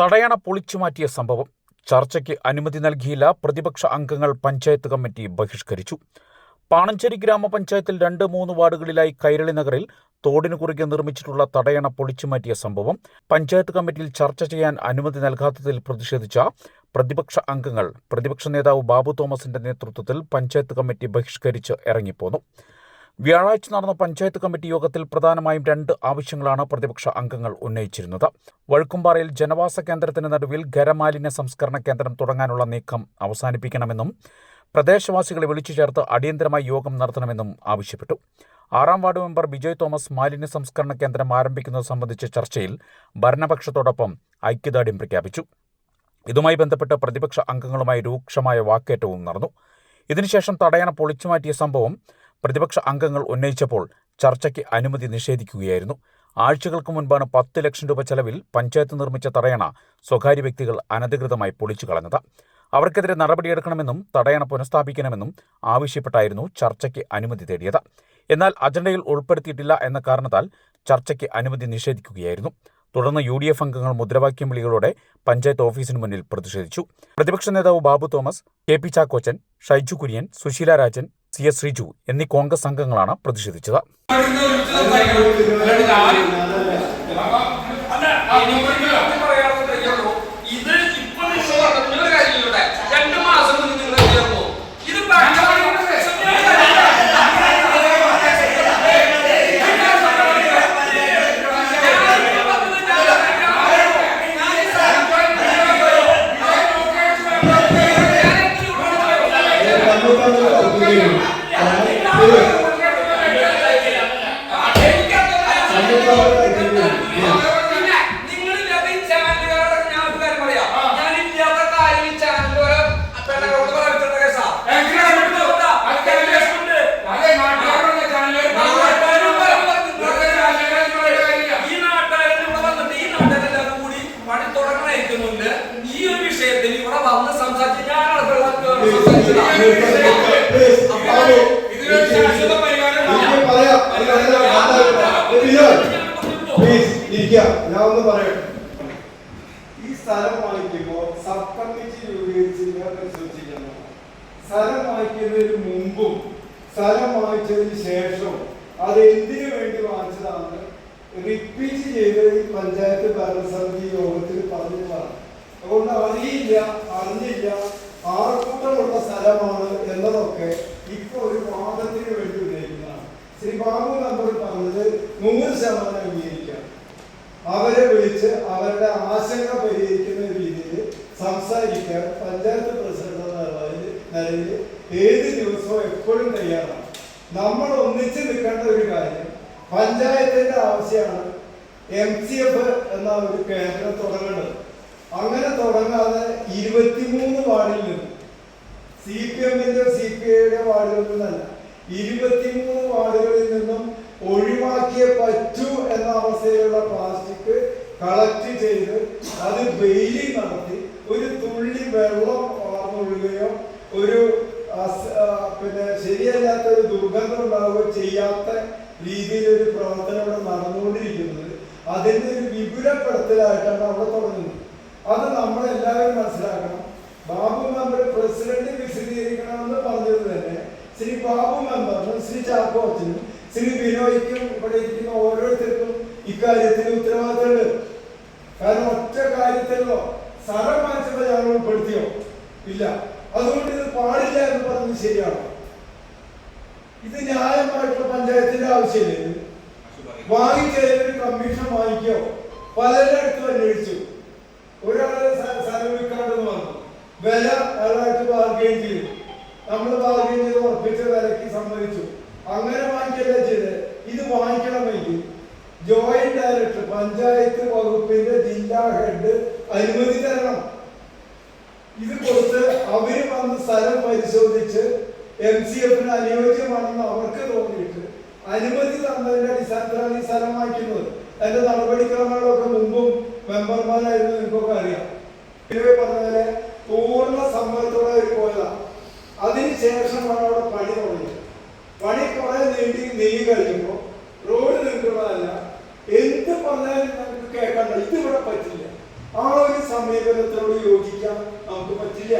തടയണ പൊളിച്ചുമാറ്റിയ സംഭവം. ചർച്ചയ്ക്ക് അനുമതി നൽകിയില്ല. പ്രതിപക്ഷ അംഗങ്ങൾ പഞ്ചായത്ത് കമ്മിറ്റി ബഹിഷ്കരിച്ചു. പാണഞ്ചേരി ഗ്രാമപഞ്ചായത്തിൽ രണ്ട് മൂന്ന് വാർഡുകളിലായി കൈരളി നഗറിൽ തോടിനു കുറുകെ നിർമ്മിച്ചിട്ടുള്ള തടയണ പൊളിച്ചുമാറ്റിയ സംഭവം പഞ്ചായത്ത് കമ്മിറ്റിയിൽ ചർച്ച ചെയ്യാൻ അനുമതി നൽകാത്തതിൽ പ്രതിഷേധിച്ച പ്രതിപക്ഷ അംഗങ്ങൾ പ്രതിപക്ഷ നേതാവ് ബാബു തോമസിന്റെ നേതൃത്വത്തിൽ പഞ്ചായത്ത് കമ്മിറ്റി ബഹിഷ്കരിച്ച് ഇറങ്ങിപ്പോന്നു. വ്യാഴാഴ്ച നടന്ന പഞ്ചായത്ത് കമ്മിറ്റി യോഗത്തിൽ പ്രധാനമായും രണ്ട് ആവശ്യങ്ങളാണ് പ്രതിപക്ഷ അംഗങ്ങൾ ഉന്നയിച്ചിരുന്നത്. വഴുക്കുംപാറയിൽ ജനവാസ കേന്ദ്രത്തിന് നടുവിൽ ഖരമാലിന്യ സംസ്കരണ കേന്ദ്രം തുടങ്ങാനുള്ള നീക്കം അവസാനിപ്പിക്കണമെന്നും പ്രദേശവാസികളെ വിളിച്ചു ചേർത്ത് അടിയന്തരമായി യോഗം നടത്തണമെന്നും ആവശ്യപ്പെട്ടു. ആറാം വാർഡ് മെമ്പർ ബിജോയ് തോമസ് മാലിന്യ സംസ്കരണ കേന്ദ്രം ആരംഭിക്കുന്നത് സംബന്ധിച്ച ചർച്ചയിൽ ഭരണപക്ഷത്തോടൊപ്പം ഐക്യദാർഢ്യം പ്രഖ്യാപിച്ചു. ഇതുമായി ബന്ധപ്പെട്ട് പ്രതിപക്ഷ അംഗങ്ങളുമായി രൂക്ഷമായ വാക്കേറ്റവും നടന്നു. ഇതിനുശേഷം തടയണ പൊളിച്ചുമാറ്റിയ സംഭവം പ്രതിപക്ഷ അംഗങ്ങൾ ഉന്നയിച്ചപ്പോൾ ചർച്ചയ്ക്ക് അനുമതി നിഷേധിക്കുകയായിരുന്നു. ആഴ്ചകൾക്ക് മുൻപാണ് പത്ത് ലക്ഷം രൂപ ചെലവിൽ പഞ്ചായത്ത് നിർമ്മിച്ച തടയണ സ്വകാര്യ വ്യക്തികൾ അനധികൃതമായി പൊളിച്ചു കളഞ്ഞത്. അവർക്കെതിരെ നടപടിയെടുക്കണമെന്നും തടയണ പുനഃസ്ഥാപിക്കണമെന്നും ആവശ്യപ്പെട്ടായിരുന്നു ചർച്ചയ്ക്ക് അനുമതി തേടിയത്. എന്നാൽ അജണ്ടയിൽ ഉൾപ്പെടുത്തിയിട്ടില്ല എന്ന കാരണത്താൽ ചർച്ചയ്ക്ക് അനുമതി നിഷേധിക്കുകയായിരുന്നു. തുടർന്ന് യു ഡി എഫ് അംഗങ്ങൾ മുദ്രാവാക്യം വിളികളോടെ പഞ്ചായത്ത് ഓഫീസിന് മുന്നിൽ പ്രതിഷേധിച്ചു. പ്രതിപക്ഷ നേതാവ് Babu Thomas K P Chackochan Shaiju Kurian Susheela Rajan C S Sreeju എന്നീ കോൺഗ്രസ് അംഗങ്ങളാണ് പ്രതിഷേധിച്ചത്. ഞാൻ ഒന്ന് പറയട്ടെ ഈ സ്ഥലം വാങ്ങിക്കുമ്പോൾ കമ്മിറ്റി രൂപീകരിച്ച് നിങ്ങൾ പരിശോധിക്കണം സ്ഥലം വാങ്ങിക്കുന്നതിന് മുമ്പും സ്ഥലം വാങ്ങിച്ചതിന് ശേഷവും അത് എന്തിനു വേണ്ടി വാങ്ങിച്ചതാണ് റിപ്പീറ്റ് ചെയ്ത് പഞ്ചായത്ത് ഭരണസമിതി യോഗത്തിൽ പറഞ്ഞതാണ്. അതുകൊണ്ട് അറിയില്ല അറിഞ്ഞില്ല. ആൾക്കൂട്ടമുള്ള സ്ഥലമാണ് എന്നതൊക്കെ ഇപ്പൊ ഒരു വാദത്തിന് വേണ്ടി ഉന്നയിക്കുന്നതാണ്. ശ്രീ ബാബു നമ്പർ പറഞ്ഞത് നൂറ് ശതമാനം അംഗീകരിക്കാം അവരെ വിളിച്ച് അവരുടെ ആശങ്ക പരിഹരിക്കുന്ന രീതിയിൽ സംസാരിക്കാൻ പഞ്ചായത്ത് പ്രസിഡന്റ് നിലയിൽ ഏത് ദിവസവും എപ്പോഴും തയ്യാറാണ്. നമ്മൾ ഒന്നിച്ച് നിൽക്കേണ്ട ഒരു കാര്യം പഞ്ചായത്തിന്റെ ആവശ്യമാണ്. എം സി എഫ് എന്ന ഒരു കേന്ദ്രം തുടങ്ങേണ്ടത്. അങ്ങനെ തുടങ്ങാതെ ഇരുപത്തിമൂന്ന് വാർഡിൽ നിന്ന് സി പി എമ്മിന്റെ സി പി ഐയുടെ വാർഡുകളിൽ നിന്നല്ല ഇരുപത്തിമൂന്ന് വാർഡുകളിൽ നിന്നും ഒഴിവാക്കിയേ പറ്റൂ എന്ന അവസ്ഥയിലുള്ള പ്ലാസ്റ്റിക് കളക്ട് ചെയ്ത് അത് വെയിലിംഗ് നടത്തി ഒരു തുള്ളി വെള്ളം വളർന്നൊഴുകുകയോ ഒരു അസ്- ആ, പിന്നെ ശരിയല്ലാത്ത ഒരു ദുർഗന്ധം ഉണ്ടാവുകയോ ചെയ്യാത്ത രീതിയിൽ ഒരു പ്രവർത്തനം ഇവിടെ നടന്നുകൊണ്ടിരിക്കുന്നത് അതിന്റെ ഒരു വിപുലപ്പെടുത്തലായിട്ടാണ് അവിടെ തുടങ്ങുന്നത് അത് നമ്മളെല്ലാവരും മനസ്സിലാക്കണം ബാബു മെമ്പർ പ്രസിഡന്റ് വിശദീകരിക്കണമെന്ന് പറഞ്ഞത് തന്നെ ശ്രീ ബാബു ശ്രീ ചാക്കോച്ചനും ശ്രീ ബിനോയ്ക്കും ഇവിടെ ഇരിക്കുന്ന ഓരോരുത്തർക്കും ഇക്കാര്യത്തിന് ഉത്തരവാദിത്തമുണ്ട്. കാരണം ഒറ്റ കാര്യത്തിലോ സ്ഥലം ഞങ്ങൾ ഉൾപ്പെടുത്തിയോ? ഇല്ല. അതുകൊണ്ട് ഇത് പാടില്ല എന്ന് പറഞ്ഞത് ശരിയാണോ. ഇത് ന്യായമായിട്ടുള്ള പഞ്ചായത്തിന്റെ ആവശ്യമില്ല വാങ്ങിച്ചതിന് കമ്മീഷൻ വാങ്ങിക്കോ. പലരുടെ അടുത്തും അന്വേഷിച്ചു ഒരാൾ സ്ഥ- സ്ഥലം വിൽക്കാണ്ടെന്ന് പറഞ്ഞു വില അയാളായിട്ട് ബാർഗെയിൻ ചെയ്തു നമ്മൾ ബാർഗെയിൻ ചെയ്ത് ഉറപ്പിച്ച വിലക്ക് സമ്മതിച്ചു അങ്ങനെ വാങ്ങിക്കല്ല ചെയ്ത് ഇത് വാങ്ങിക്കണമെങ്കിൽ ജോയിന്റ് ഡയറക്ടർ പഞ്ചായത്ത് വകുപ്പിന്റെ ജില്ലാ ഹെഡ് അനുമതി തരണം. ഇത് കൊടുത്ത് അവർ വന്ന് സ്ഥലം പരിശോധിച്ച് എം സി എഫിന് അനുയോജ്യമാണെന്ന് അവർക്ക് തോന്നിയിട്ട് അനുമതി തന്നതിന്റെ അടിസ്ഥാനത്തിലാണ് ഈ സ്ഥലം വായിക്കുന്നത് അതിന്റെ നടപടിക്രമങ്ങളൊക്കെ മുമ്പും മെമ്പർമാരായിരുന്നു നിങ്ങൾക്കൊക്കെ അറിയാം. ഇവർ പറഞ്ഞ പൂർണ സമ്മതത്തോടെ അവർ പോയതാണ്. അതിനുശേഷമാണ് അവിടെ പണി തുടങ്ങിയത്. പണി കുറെ നീട്ടി നീങ്ങി കഴിയുമ്പോൾ കേൾക്കണ്ട. ഇതിവിടെ പറ്റില്ല. ആ ഒരു സമീപനത്തോട് യോജിക്കാൻ നമുക്ക് പറ്റില്ല.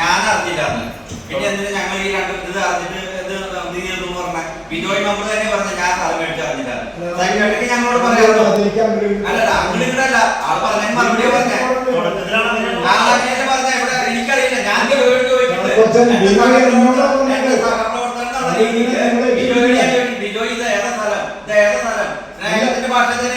ഞാൻ നമ്മൾ തന്നെ ഞാൻ മറുപടി എനിക്കറിയില്ല. ഞാൻ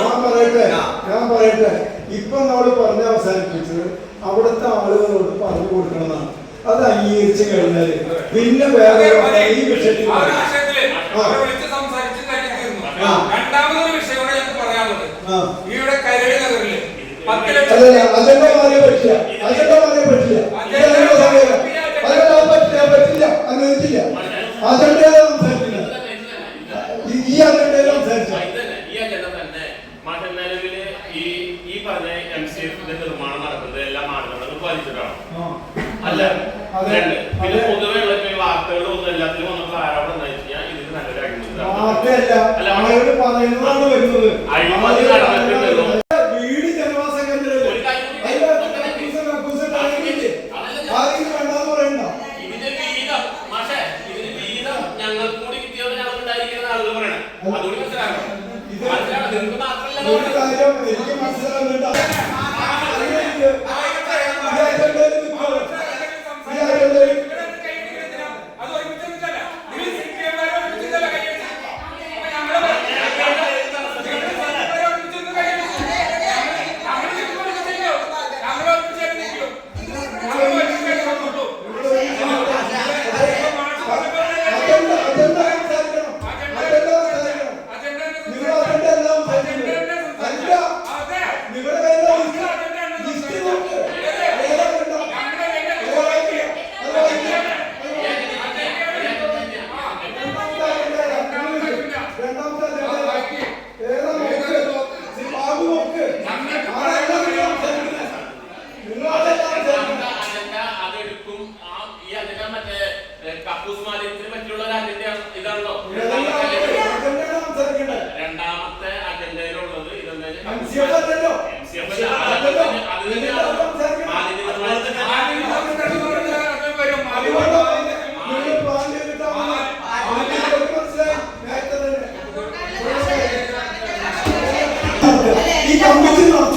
ഞാൻ പറയട്ടെ ഞാൻ ഇപ്പൊ നമ്മൾ പറഞ്ഞ അവസാനിപ്പിച്ചത് അവിടുത്തെ ആളുകളോട് പറഞ്ഞു കൊടുക്കണമെന്നാണ്. അത് അംഗീകരിച്ച് കഴിഞ്ഞാൽ പിന്നെ വേറെ ഈ വിഷയത്തിൽ രണ്ടാമതൊരു വിഷയം മാറിയ പറ്റില്ല അതെന്താ മാറിയ പറ്റില്ല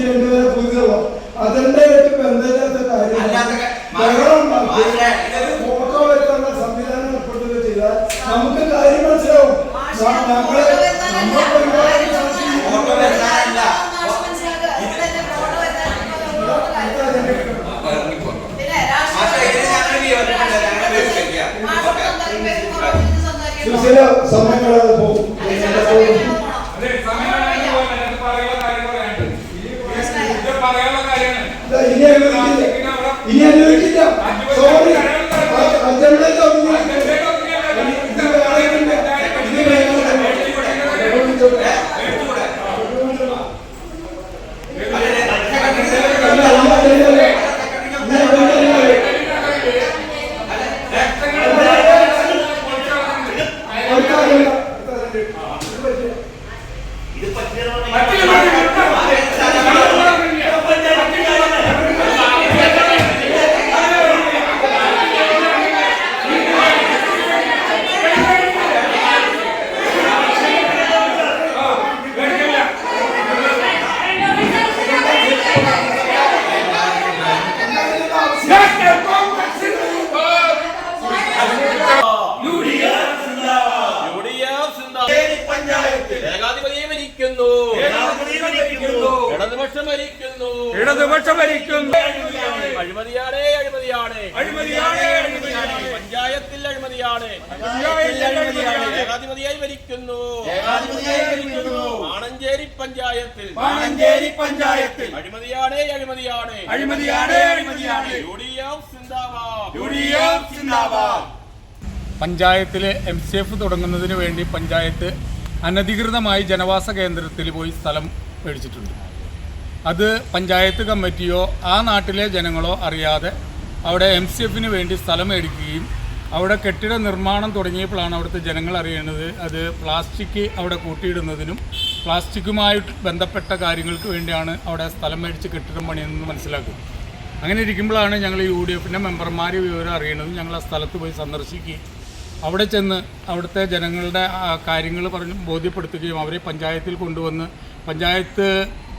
എനിക്ക് രണ്ടുപേരെ പുതിയതോ അതിന്റെ ആയിട്ട് ബന്ധമില്ലാത്ത കാര്യം? ഫോട്ടോ വരുത്താനുള്ള നമുക്ക് കാര്യം മനസ്സിലാവും. നമ്മളെ അനുവദിക്കില്ല ഇനി അനുവദിക്കില്ല സോറി അഞ്ചിലേക്ക് ഇത് പറ്റില്ല ഭരിക്കുന്നു. ഇടതുപക്ഷം ഭരിക്കുന്നു ഇടതുപക്ഷം ഭരിക്കുന്നു അഴിമതിയാണ് അഴിമതിയാണ്. അഴിമതിയാണ്, അഴിമതിയാണ്. പഞ്ചായത്തിൽ അഴിമതിയാണ്. പഞ്ചായത്തിൽ അഴിമതിയാണ്. ഏകാധിപതിയായി ഭരിക്കുന്നു. പഞ്ചായത്തിൽ. പഞ്ചായത്തിൽ. അഴിമതിയാണ് അഴിമതിയാണ്. അഴിമതിയാണ് അഴിമതിയാണ്. യു ഡി എഫ് സിന്ദാബാദ്. യു ഡി എഫ് സിന്ദാബാദ്. പഞ്ചായത്തിൽ എം സി എഫ് തുടങ്ങുന്നതിന് വേണ്ടി പഞ്ചായത്ത് അനധികൃതമായി ജനവാസ കേന്ദ്രത്തിൽ പോയി സ്ഥലം മേടിച്ചിട്ടുണ്ട്. അത് പഞ്ചായത്ത് കമ്മിറ്റിയോ ആ നാട്ടിലെ ജനങ്ങളോ അറിയാതെ അവിടെ എം സി എഫിന് വേണ്ടി സ്ഥലം മേടിക്കുകയും അവിടെ കെട്ടിട നിർമ്മാണം തുടങ്ങിയപ്പോഴാണ് അവിടുത്തെ ജനങ്ങൾ അറിയുന്നത് അത് പ്ലാസ്റ്റിക് അവിടെ കൂട്ടിയിടുന്നതിനും പ്ലാസ്റ്റിക്കുമായി ബന്ധപ്പെട്ട കാര്യങ്ങൾക്ക് വേണ്ടിയാണ് അവിടെ സ്ഥലം മേടിച്ച് കെട്ടിടം പണിയെന്ന് മനസ്സിലാക്കും. അങ്ങനെ ഇരിക്കുമ്പോഴാണ് ഞങ്ങൾ യു ഡി എഫിന്റെ മെമ്പർമാർ വിവരം അറിയണതും ഞങ്ങൾ ആ സ്ഥലത്ത് പോയി സന്ദർശിക്കുകയും അവിടെ ചെന്ന് അവിടുത്തെ ജനങ്ങളുടെ കാര്യങ്ങൾ പറഞ്ഞ് ബോധ്യപ്പെടുത്തുകയും അവരെ പഞ്ചായത്തിൽ കൊണ്ടുവന്ന് പഞ്ചായത്ത്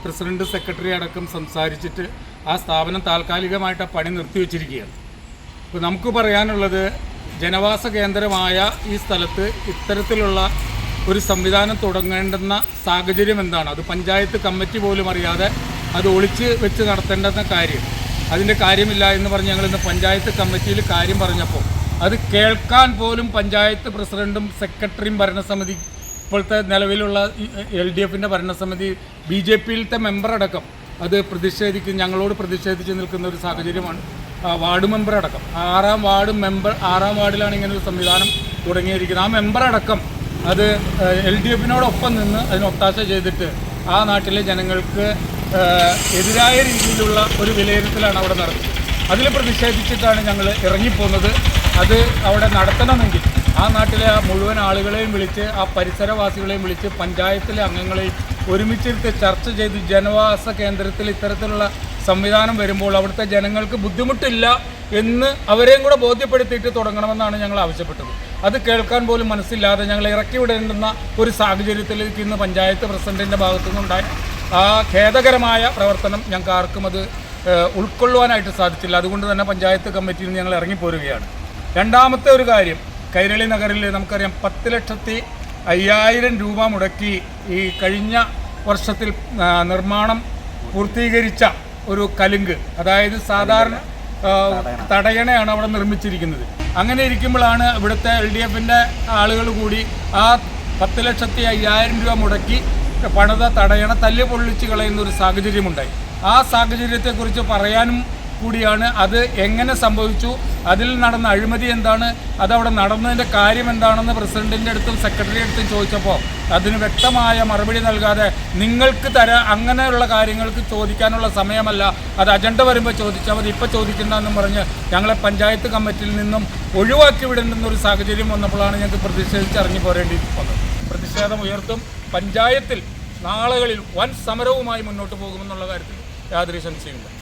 പ്രസിഡന്റ് സെക്രട്ടറി അടക്കം സംസാരിച്ചിട്ട് ആ സ്ഥാപനം താൽക്കാലികമായിട്ട് പണി നിർത്തിവെച്ചിരിക്കുകയാണ് അപ്പോൾ നമുക്ക് പറയാനുള്ളത് ജനവാസ കേന്ദ്രമായ ഈ സ്ഥലത്ത് ഇത്തരത്തിലുള്ള ഒരു സംവിധാനം തുടങ്ങേണ്ടുന്ന സാഹചര്യം എന്താണ്? അത് പഞ്ചായത്ത് കമ്മിറ്റി പോലും അറിയാതെ അത് ഒളിച്ച് വെച്ച് നടത്തേണ്ടെന്ന കാര്യം. അതിന്റെ കാര്യമില്ല എന്ന് പറഞ്ഞ് ഞങ്ങൾ ഇന്ന് പഞ്ചായത്ത് കമ്മിറ്റിയിൽ കാര്യം പറഞ്ഞപ്പോൾ അത് കേൾക്കാൻ പോലും പഞ്ചായത്ത് പ്രസിഡന്റും സെക്രട്ടറിയും ഭരണസമിതി ഇപ്പോഴത്തെ നിലവിലുള്ള എൽ ഡി എഫിന്റെ ഭരണസമിതി ബി ജെ പിയിലത്തെ മെമ്പറടക്കം അത് പ്രതിഷേധിക്കും ഞങ്ങളോട് പ്രതിഷേധിച്ച് നിൽക്കുന്ന ഒരു സാഹചര്യമാണ്. വാർഡ് മെമ്പർ അടക്കം ആറാം വാർഡ് മെമ്പർ ആറാം വാർഡിലാണ് ഇങ്ങനെ ഒരു സംവിധാനം തുടങ്ങിയിരിക്കുന്നത്. ആ മെമ്പർ അടക്കം അത് എൽ ഡി എഫിനോടൊപ്പം നിന്ന് അതിന് ഒത്താശ ചെയ്തിട്ട് ആ നാട്ടിലെ ജനങ്ങൾക്ക് എതിരായ രീതിയിലുള്ള ഒരു വിലയിരുത്തലാണ് അവിടെ നടക്കുന്നത്. അതിൽ പ്രതിഷേധിച്ചിട്ടാണ് ഞങ്ങൾ ഇറങ്ങിപ്പോകുന്നത് അത് അവിടെ നടത്തണമെങ്കിൽ ആ നാട്ടിലെ ആ മുഴുവൻ ആളുകളെയും വിളിച്ച് ആ പരിസരവാസികളെയും വിളിച്ച് പഞ്ചായത്തിലെ അംഗങ്ങളെയും ഒരുമിച്ചിരുത്തി ചർച്ച ചെയ്ത് ജനവാസ കേന്ദ്രത്തിൽ ഇത്തരത്തിലുള്ള സംവിധാനം വരുമ്പോൾ അവിടുത്തെ ജനങ്ങൾക്ക് ബുദ്ധിമുട്ടില്ല എന്ന് അവരെയും കൂടെ ബോധ്യപ്പെടുത്തിയിട്ട് തുടങ്ങണമെന്നാണ് ഞങ്ങൾ ആവശ്യപ്പെട്ടത്. അത് കേൾക്കാൻ പോലും മനസ്സില്ലാതെ ഞങ്ങൾ ഇറക്കി വിടേണ്ടുന്ന ഒരു സാഹചര്യത്തിലേക്ക് ഇന്ന് പഞ്ചായത്ത് പ്രസിഡന്റിന്റെ ഭാഗത്തു നിന്നുണ്ടായ ആ ഖേദകരമായ പ്രവർത്തനം ഞങ്ങൾക്ക് ആർക്കും അത് ഉൾക്കൊള്ളുവാനായിട്ട് സാധിച്ചില്ല. അതുകൊണ്ട് തന്നെ പഞ്ചായത്ത് കമ്മിറ്റിയിൽ നിന്ന് ഞങ്ങൾ ഇറങ്ങിപ്പോരുകയാണ്. രണ്ടാമത്തെ ഒരു കാര്യം കൈരളി നഗറിൽ നമുക്കറിയാം പത്ത് ലക്ഷത്തി അയ്യായിരം രൂപ മുടക്കി ഈ കഴിഞ്ഞ വർഷത്തിൽ നിർമ്മാണം പൂർത്തീകരിച്ച ഒരു കലുങ്ക് അതായത് സാധാരണ തടയണയാണ് അവിടെ നിർമ്മിച്ചിരിക്കുന്നത്. അങ്ങനെ ഇരിക്കുമ്പോഴാണ് ഇവിടുത്തെ എൽ ഡി എഫിന്റെ ആളുകൾ കൂടി ആ പത്ത് ലക്ഷത്തി അയ്യായിരം രൂപ മുടക്കി പണിത തടയണ തല്ല് പൊള്ളിച്ച് കളയുന്ന ഒരു സാഹചര്യമുണ്ടായി. ആ സാഹചര്യത്തെക്കുറിച്ച് പറയാനും കൂടിയാണ്. അത് എങ്ങനെ സംഭവിച്ചു? അതിൽ നടന്ന അഴിമതി എന്താണ്? അതവിടെ നടന്നതിന്റെ കാര്യം എന്താണെന്ന് പ്രസിഡന്റിന്റെ അടുത്തും സെക്രട്ടറി അടുത്തും ചോദിച്ചപ്പോൾ അതിന് വ്യക്തമായ മറുപടി നൽകാതെ നിങ്ങൾക്ക് തരാ അങ്ങനെയുള്ള കാര്യങ്ങൾക്ക് ചോദിക്കാനുള്ള സമയമല്ല. അത് അജണ്ട വരുമ്പോൾ ചോദിച്ചാൽ മതി. ഇപ്പോൾ ചോദിക്കണ്ടെന്നും പറഞ്ഞ് ഞങ്ങളെ പഞ്ചായത്ത് കമ്മിറ്റിയിൽ നിന്നും ഒഴിവാക്കി വിടേണ്ടെന്നൊരു സാഹചര്യം വന്നപ്പോഴാണ് ഞങ്ങൾക്ക് പ്രതിഷേധിച്ച് ഇറങ്ങി പോരേണ്ടി വന്നത് പ്രതിഷേധം ഉയർത്തും. പഞ്ചായത്തിൽ നാളുകളിൽ വൻ സമരവുമായി മുന്നോട്ട് പോകുമെന്നുള്ള കാര്യത്തിൽ യാതൊരു സംശയമില്ല